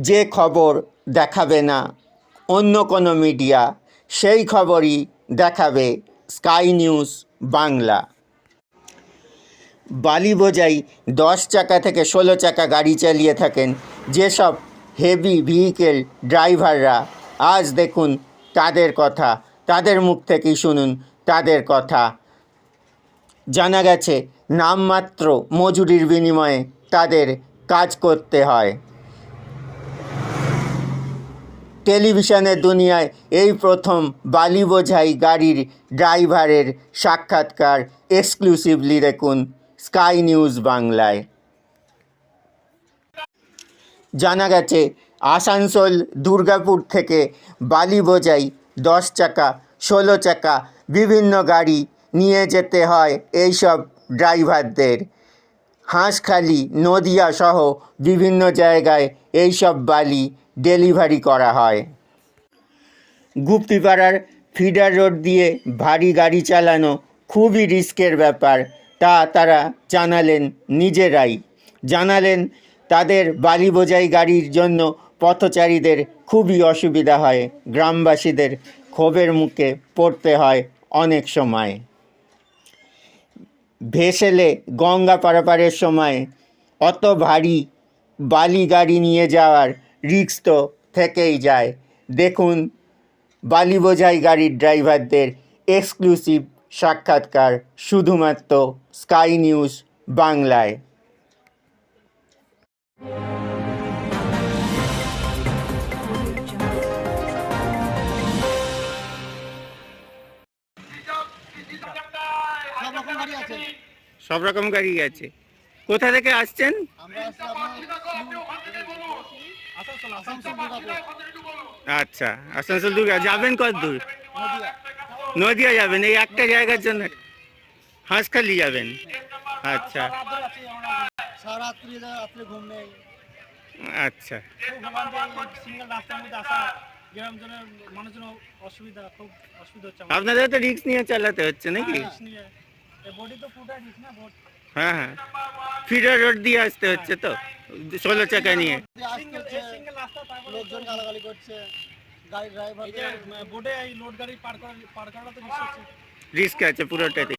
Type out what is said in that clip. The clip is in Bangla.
যে খবর দেখাবে না। অন্য কোনো মিডিয়া সেই খবরই দেখাবে স্কাই নিউজ বাংলা। বালি বোঝাই দশ চাকা থেকে ষোলো চাকা গাড়ি চালিয়ে থাকেন যেসব হেভি ভেহিকেল ড্রাইভাররা আজ দেখুন তাদের কথা, তাদের মুখ থেকেই শুনুন তাদের কথা। জানা গেছে, নামমাত্র মজুরির বিনিময়ে তাদের কাজ করতে হয়। টেলিভিশনের দুনিয়ায় এই প্রথম বালি বোঝাই গাড়ির ড্রাইভারের সাক্ষাৎকার এক্সক্লুসিভলি দেখুন স্কাই নিউজ বাংলায়। জানা গেছে, আসানসোল, দুর্গাপুর থেকে বালি বোঝাই দশ চাকা, ষোলো চাকা বিভিন্ন গাড়ি নিয়ে যেতে হয় এইসব ড্রাইভারদের। হাঁসখালি, নদিয়া সহ বিভিন্ন জায়গায় এইসব বালি ডেলিভারি করা হয়। গুপ্তিপাড়ার ফিডার রোড দিয়ে ভারী গাড়ি চালানো খুবই রিস্কের ব্যাপার, তা তারা জানালেন নিজেরাই। জানালেন তাদের বালি বোঝাই গাড়ির জন্য পথচারীদের খুবই অসুবিধা হয়, গ্রামবাসীদের ক্ষোভের মুখে পড়তে হয় অনেক সময়। ভেসেলে গঙ্গা পারাপারের সময় অত ভারী বালি গাড়ি নিয়ে যাওয়ার রিস্ক তো থেকেই যায়। দেখুন বালি বোঝাই গাড়ির ড্রাইভারদের এক্সক্লুসিভ সাক্ষাৎকার শুধুমাত্র স্কাই নিউজ বাংলায়। সব রকম গাড়ি আছে। সব রকম গাড়ি আছে কোথা থেকে আসছেন আচ্ছা আসানসোল দুর্গা, যাবেন কত দূর? নদিয়া যাবেন, এই একটা জায়গার জন্য। হাঁসখালি যাবেন। আচ্ছা। আচ্ছা। আপনাদের তো রিক্স নিয়ে চালাতে হচ্ছে নাকি? হ্যাঁ হ্যাঁ। ফিডার রোড দিয়ে আসতে হচ্ছে তো, ষোলো চাকা নিয়ে। লোকজন গালাগালি করছে গাড়ি ড্রাইভার বোর্ডে এই লোড গাড়ি পার করা পার করাটা তো রিস্ক আছে রিস্ক আছে পুরোটাতে